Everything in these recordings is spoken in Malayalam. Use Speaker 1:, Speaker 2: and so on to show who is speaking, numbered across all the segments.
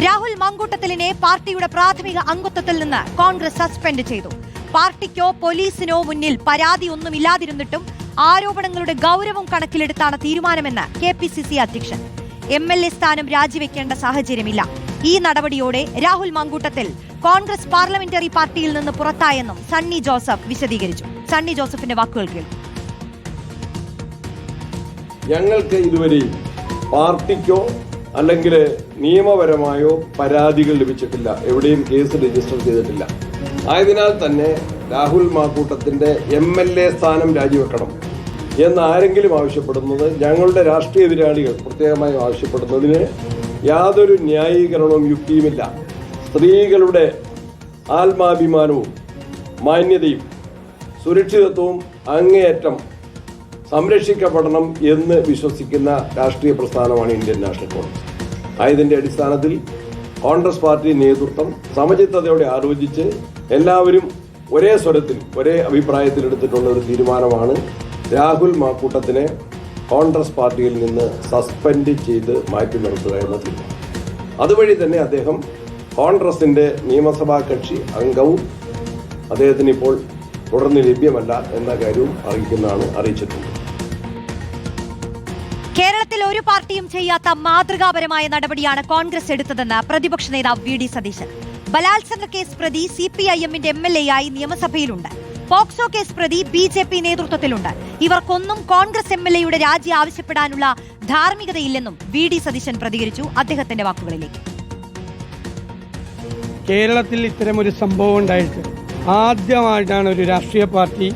Speaker 1: രാഹുൽ മങ്കൂട്ടത്തിലിനെ പാർട്ടിയുടെ പ്രാഥമിക അംഗത്വത്തിൽ നിന്ന് കോൺഗ്രസ് സസ്പെൻഡ് ചെയ്തു. പാർട്ടിക്കോ പോലീസിനോ മുന്നിൽ പരാതി ഒന്നുമില്ലാതിരുന്നിട്ടും ആരോപണങ്ങളുടെ ഗൗരവം കണക്കിലെടുത്താണ് തീരുമാനമെന്ന് കെ പി സി സി അധ്യക്ഷൻ. എം എൽ എ സ്ഥാനം രാജിവെക്കേണ്ട സാഹചര്യമില്ല. ഈ നടപടിയോടെ രാഹുൽ മങ്കൂട്ടത്തിൽ കോൺഗ്രസ് പാർലമെന്ററി പാർട്ടിയിൽ നിന്ന് പുറത്തായെന്നും സണ്ണി ജോസഫ് വിശദീകരിച്ചു. സണ്ണി ജോസഫിന്റെ വാക്കുകൾ കേൾക്കും
Speaker 2: ഞങ്ങൾക്ക് ഇതുവരെയും പാർട്ടിക്കോ അല്ലെങ്കിൽ നിയമപരമായോ പരാതികൾ ലഭിച്ചിട്ടില്ല. എവിടെയും കേസ് രജിസ്റ്റർ ചെയ്തിട്ടില്ല. ആയതിനാൽ തന്നെ രാഹുൽ മാക്കൂട്ടത്തിന്റെ എം എൽ എ സ്ഥാനം രാജിവെക്കണം എന്ന് ആരെങ്കിലും ആവശ്യപ്പെടുന്നത് ഞങ്ങളുടെ രാഷ്ട്രീയ എതിരാളികൾ പ്രത്യേകമായി ആവശ്യപ്പെടുന്നതിന് യാതൊരു ന്യായീകരണവും യുക്തിയുമില്ല സ്ത്രീകളുടെ ആത്മാഭിമാനവും മാന്യതയും സുരക്ഷിതത്വവും അങ്ങേയറ്റം സംരക്ഷിക്കപ്പെടണം എന്ന് വിശ്വസിക്കുന്ന രാഷ്ട്രീയ പ്രസ്ഥാനമാണ് ഇന്ത്യൻ നാഷണൽ കോൺഗ്രസ്. ആയതിന്റെ അടിസ്ഥാനത്തിൽ കോൺഗ്രസ് പാർട്ടി നേതൃത്വം സമചിത്തതയോടെ ആലോചിച്ച് എല്ലാവരും ഒരേ സ്വരത്തിൽ ഒരേ അഭിപ്രായത്തിൽ എടുത്തിട്ടുള്ള ഒരു തീരുമാനമാണ് രാഹുൽ മാക്കൂട്ടത്തിനെ കോൺഗ്രസ് പാർട്ടിയിൽ നിന്ന് സസ്പെൻഡ് ചെയ്ത് മാറ്റി നിർത്തുക എന്ന തീരുമാനം. അതുവഴി തന്നെ അദ്ദേഹം കോൺഗ്രസിന്റെ നിയമസഭാ കക്ഷി അംഗവും അദ്ദേഹത്തിന് ഇപ്പോൾ തുടർന്ന് ലഭ്യമല്ല എന്ന കാര്യവും അറിയിക്കുന്നതാണ് അറിയിച്ചിട്ടുണ്ട്.
Speaker 1: കേരളത്തിൽ ഒരു പാർട്ടിയും ചെയ്യാത്ത മാതൃകാപരമായ നടപടിയാണ് കോൺഗ്രസ് എടുത്തതെന്ന് പ്രതിപക്ഷ നേതാവ് വി ഡി സതീശൻ. ബലാത്സംഗ കേസ് പ്രതി സി പി ഐ എമ്മിന്റെ എം എൽ എ ആയി നിയമസഭയിലുണ്ട്. പോക്സോ കേസ് പ്രതി ബി ജെ പി നേതൃത്വത്തിലുണ്ട്. ഇവർക്കൊന്നും കോൺഗ്രസ് എം എൽ എയുടെ രാജി ആവശ്യപ്പെടാനുള്ള ധാർമ്മികതയില്ലെന്നും വി ഡി സതീശൻ പ്രതികരിച്ചു അദ്ദേഹത്തിന്റെ വാക്കുകളിലേക്ക്.
Speaker 3: കേരളത്തിൽ ഇത്തരമൊരു സംഭവം ഉണ്ടായിട്ട് ആദ്യമായിട്ടാണ് ഒരു രാഷ്ട്രീയ പാർട്ടി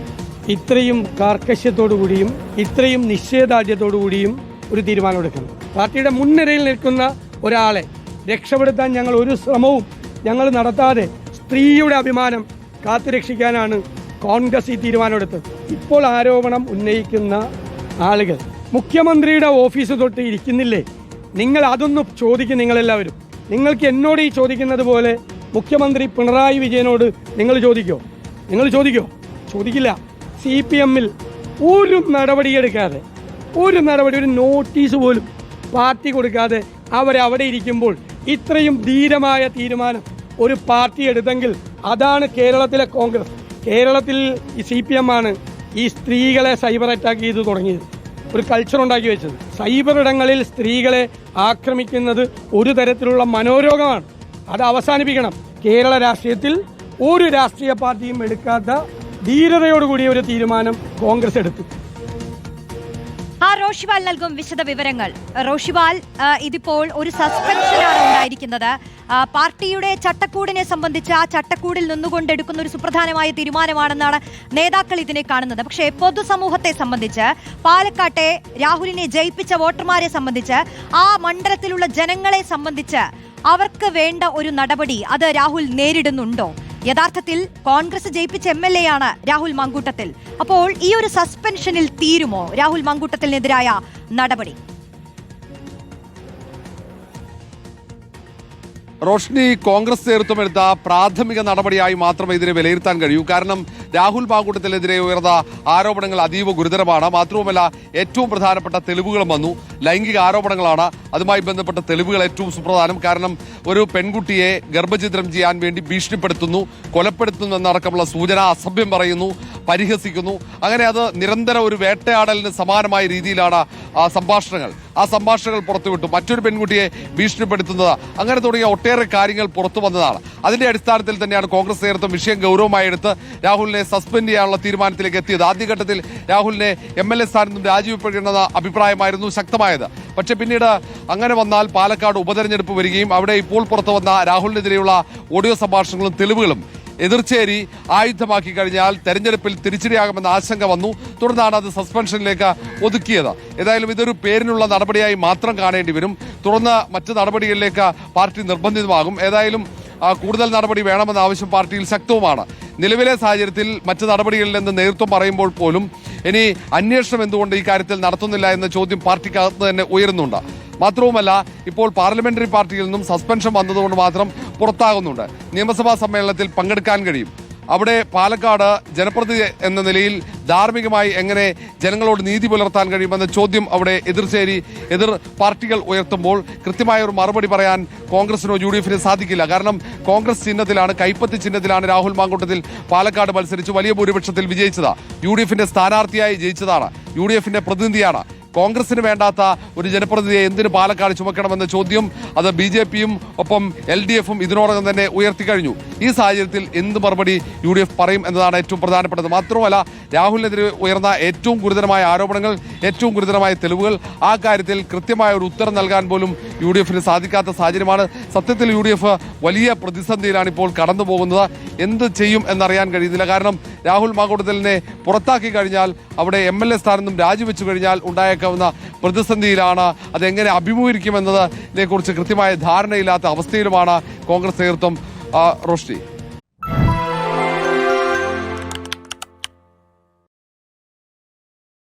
Speaker 3: ഇത്രയും കാർക്കശ്യത്തോടുകൂടിയും ഇത്രയും നിശ്ചയദാർഢ്യത്തോടുകൂടിയും ഒരു തീരുമാനമെടുക്കണം. പാർട്ടിയുടെ മുൻനിരയിൽ നിൽക്കുന്ന ഒരാളെ രക്ഷപ്പെടുത്താൻ ഞങ്ങൾ ഒരു ശ്രമവും ഞങ്ങൾ നടത്താതെ സ്ത്രീയുടെ അഭിമാനം കാത്തുരക്ഷിക്കാനാണ് കോൺഗ്രസ് ഈ തീരുമാനമെടുത്തത്. ഇപ്പോൾ ആരോപണം ഉന്നയിക്കുന്ന ആളുകൾ മുഖ്യമന്ത്രിയുടെ ഓഫീസ് തൊട്ട് ഇരിക്കുന്നില്ലേ? നിങ്ങൾ അതൊന്ന് ചോദിക്കും നിങ്ങളെല്ലാവരും. നിങ്ങൾക്ക് എന്നോട് ഈ ചോദിക്കുന്നത് പോലെ മുഖ്യമന്ത്രി പിണറായി വിജയനോട് നിങ്ങൾ ചോദിക്കോ? നിങ്ങൾ ചോദിക്കോ? ചോദിക്കില്ല. സി പി എമ്മിൽ ഒരു നടപടിയെടുക്കാതെ ഒരു നടപടി ഒരു നോട്ടീസ് പോലും പാർട്ടി കൊടുക്കാതെ അവരവിടെ ഇരിക്കുമ്പോൾ ഇത്രയും ധീരമായ തീരുമാനം ഒരു പാർട്ടി എടുത്തെങ്കിൽ അതാണ് കേരളത്തിലെ കോൺഗ്രസ്. കേരളത്തിൽ സി പി എം ആണ് ഈ സ്ത്രീകളെ സൈബർ അറ്റാക്ക് ചെയ്ത് തുടങ്ങിയത്. ഒരു കൾച്ചർ ഉണ്ടാക്കി വെച്ചത്. സൈബർ ഇടങ്ങളിൽ സ്ത്രീകളെ ആക്രമിക്കുന്നത് ഒരു തരത്തിലുള്ള മനോരോഗമാണ്. അത് അവസാനിപ്പിക്കണം. കേരള രാഷ്ട്രീയത്തിൽ ഒരു രാഷ്ട്രീയ പാർട്ടിയും എടുക്കാത്ത ധീരതയോടുകൂടിയ ഒരു തീരുമാനം കോൺഗ്രസ് എടുത്തു.
Speaker 1: ആ റോഷിബാൽ നൽകും വിശദ വിവരങ്ങൾ. റോഷിബാൽ ഇതിപ്പോൾ ഒരു സസ്പെൻഷനാണ് ഉണ്ടായിരിക്കുന്നത്. പാർട്ടിയുടെ ചട്ടക്കൂടിനെ സംബന്ധിച്ച് ആ ചട്ടക്കൂടിൽ നിന്നുകൊണ്ട് എടുക്കുന്ന ഒരു സുപ്രധാനമായ തീരുമാനമാണെന്നാണ് നേതാക്കൾ ഇതിനെ കാണുന്നത്. പക്ഷേ പൊതുസമൂഹത്തെ സംബന്ധിച്ച് പാലക്കാട്ടെ രാഹുലിനെ ജയിപ്പിച്ച വോട്ടർമാരെ സംബന്ധിച്ച് ആ മണ്ഡലത്തിലുള്ള ജനങ്ങളെ സംബന്ധിച്ച് അവർക്ക് വേണ്ട ഒരു നടപടി അത് രാഹുൽ നേരിടുന്നുണ്ടോ? യഥാർത്ഥത്തിൽ കോൺഗ്രസ് ജയിപ്പിച്ച എം എൽ എ ആണ് രാഹുൽ മങ്കൂട്ടത്തിൽ. അപ്പോൾ ഈ ഒരു സസ്പെൻഷനിൽ തീരുമോ രാഹുൽ മങ്കൂട്ടത്തിനെതിരായ നടപടി?
Speaker 4: റോഷ്നി കോൺഗ്രസ് നേതൃത്വം എടുത്ത പ്രാഥമിക നടപടിയായി മാത്രമേ ഇതിനെ വിലയിരുത്താൻ കഴിയൂ. കാരണം രാഹുൽ ബാങ്കൂട്ടത്തിലെതിരെ ഉയർന്ന ആരോപണങ്ങൾ അതീവ ഗുരുതരമാണ്. മാത്രവുമല്ല ഏറ്റവും പ്രധാനപ്പെട്ട തെളിവുകളും വന്നു. ലൈംഗിക ആരോപണങ്ങളാണ്. അതുമായി ബന്ധപ്പെട്ട തെളിവുകൾ ഏറ്റവും സുപ്രധാനം. കാരണം ഒരു പെൺകുട്ടിയെ ഗർഭചിത്രം ചെയ്യാൻ വേണ്ടി ഭീഷണിപ്പെടുത്തുന്നു കൊലപ്പെടുത്തുന്നു എന്നടക്കമുള്ള സൂചന അസഭ്യം പറയുന്നു പരിഹസിക്കുന്നു. അങ്ങനെ അത് നിരന്തരം ഒരു വേട്ടയാടലിന് സമാനമായ രീതിയിലാണ് സംഭാഷണങ്ങൾ. ആ സംഭാഷണങ്ങൾ പുറത്തുവിട്ടു. മറ്റൊരു പെൺകുട്ടിയെ ഭീഷണിപ്പെടുത്തുന്നത്. അങ്ങനെ തുടങ്ങിയ ഒട്ടേറെ കാര്യങ്ങൾ പുറത്തു വന്നതാണ്. അതിന്റെ അടിസ്ഥാനത്തിൽ തന്നെയാണ് കോൺഗ്രസ് നേതൃത്വം വിഷയം ഗൗരവമായി എടുത്ത് രാഹുലിനെ സസ്പെൻഡ് ചെയ്യാനുള്ള തീരുമാനത്തിലേക്ക് എത്തിയത്. ആദ്യഘട്ടത്തിൽ രാഹുലിനെ എം എൽ എ സ്ഥാനത്ത് നിന്നും രാജിവെപ്പിക്കണമെന്ന അഭിപ്രായമായിരുന്നു ശക്തമായത്. പക്ഷെ പിന്നീട് അങ്ങനെ വന്നാൽ പാലക്കാട് ഉപതെരഞ്ഞെടുപ്പ് വരികയും അവിടെ ഇപ്പോൾ പുറത്തു വന്ന രാഹുലിനെതിരെയുള്ള ഓഡിയോ സംഭാഷണങ്ങളും തെളിവുകളും എതിർച്ചേരി ആയുധമാക്കി കഴിഞ്ഞാൽ തെരഞ്ഞെടുപ്പിൽ തിരിച്ചടിയാകുമെന്ന ആശങ്ക വന്നു. തുടർന്നാണ് അത് സസ്പെൻഷനിലേക്ക് ഒതുക്കിയത്. ഏതായാലും ഇതൊരു പേരിനുള്ള നടപടിയായി മാത്രം കാണേണ്ടി വരും. തുടർന്ന് മറ്റ് നടപടികളിലേക്ക് പാർട്ടി നിർബന്ധിതമാകും. ഏതായാലും കൂടുതൽ നടപടി വേണമെന്ന ആവശ്യം പാർട്ടിയിൽ ശക്തവുമാണ്. നിലവിലെ സാഹചര്യത്തിൽ മറ്റ് നടപടികളിൽ നിന്ന് നേതൃത്വം പറയുമ്പോൾ പോലും ഇനി അന്വേഷണം എന്തുകൊണ്ട് ഈ കാര്യത്തിൽ നടത്തുന്നില്ല എന്ന ചോദ്യം പാർട്ടിക്കകത്ത് തന്നെ ഉയരുന്നുണ്ട്. മാത്രവുമല്ല ഇപ്പോൾ പാർലമെന്ററി പാർട്ടിയിൽ നിന്നും സസ്പെൻഷൻ വന്നതുകൊണ്ട് മാത്രം പുറത്താകുന്നുണ്ട്. നിയമസഭാ സമ്മേളനത്തിൽ പങ്കെടുക്കാൻ കഴിയും. അവിടെ പാലക്കാട് ജനപ്രതിനിധി എന്ന നിലയിൽ ധാർമ്മികമായി എങ്ങനെ ജനങ്ങളോട് നീതി പുലർത്താൻ കഴിയുമെന്ന ചോദ്യം അവിടെ എതിർശേരി എതിർ പാർട്ടികൾ ഉയർത്തുമ്പോൾ കൃത്യമായ ഒരു മറുപടി പറയാൻ കോൺഗ്രസിനോ യു ഡി എഫിനോ സാധിക്കില്ല. കാരണം കോൺഗ്രസ് ചിഹ്നത്തിലാണ് കൈപ്പത്തി ചിഹ്നത്തിലാണ് രാഹുൽ മാങ്കൂട്ടത്തിൽ പാലക്കാട് മത്സരിച്ച് വലിയ ഭൂരിപക്ഷത്തിൽ വിജയിച്ചത്. യു ഡി എഫിന്റെ സ്ഥാനാർത്ഥിയായി ജയിച്ചതാണ്. യു ഡി എഫിന്റെ പ്രതിനിധിയാണ് കോൺഗ്രസിന് വേണ്ടാത്ത ഒരു ജനപ്രതിനിധിയെ എന്തിന് പാലക്കാട് ചുമക്കണമെന്ന ചോദ്യം അത് ബി ജെ പിയും ഒപ്പം എൽ ഡി എഫും ഇതിനോടകം തന്നെ ഉയർത്തിക്കഴിഞ്ഞു. ഈ സാഹചര്യത്തിൽ എന്ത് മറുപടി യു ഡി എഫ് പറയും എന്നതാണ് ഏറ്റവും പ്രധാനപ്പെട്ടത്. മാത്രമല്ല രാഹുലിനെതിരെ ഉയർന്ന ഏറ്റവും ഗുരുതരമായ ആരോപണങ്ങൾ ഏറ്റവും ഗുരുതരമായ തെളിവുകൾ ആ കാര്യത്തിൽ കൃത്യമായ ഒരു ഉത്തരം നൽകാൻ പോലും യു ഡി എഫിന് സാധിക്കാത്ത സാഹചര്യമാണ്. സത്യത്തിൽ യു ഡി എഫ് വലിയ പ്രതിസന്ധിയിലാണ് ഇപ്പോൾ കടന്നു പോകുന്നത് എന്ത് ചെയ്യും എന്നറിയാൻ കഴിയുന്നില്ല. കാരണം രാഹുൽ മാങ്കൂട്ടത്തലിനെ പുറത്താക്കി കഴിഞ്ഞാൽ അവിടെ എം എൽ എ സ്ഥാനം നിന്നും രാജിവെച്ചു കഴിഞ്ഞാൽ ഉണ്ടായേക്കാവുന്ന പ്രതിസന്ധിയിലാണ് അതെങ്ങനെ അഭിമുഖീകരിക്കുമെന്നതിനെക്കുറിച്ച് കൃത്യമായ ധാരണയില്ലാത്ത അവസ്ഥയിലുമാണ് കോൺഗ്രസ് നേതൃത്വം ആ, റോഷ്നി.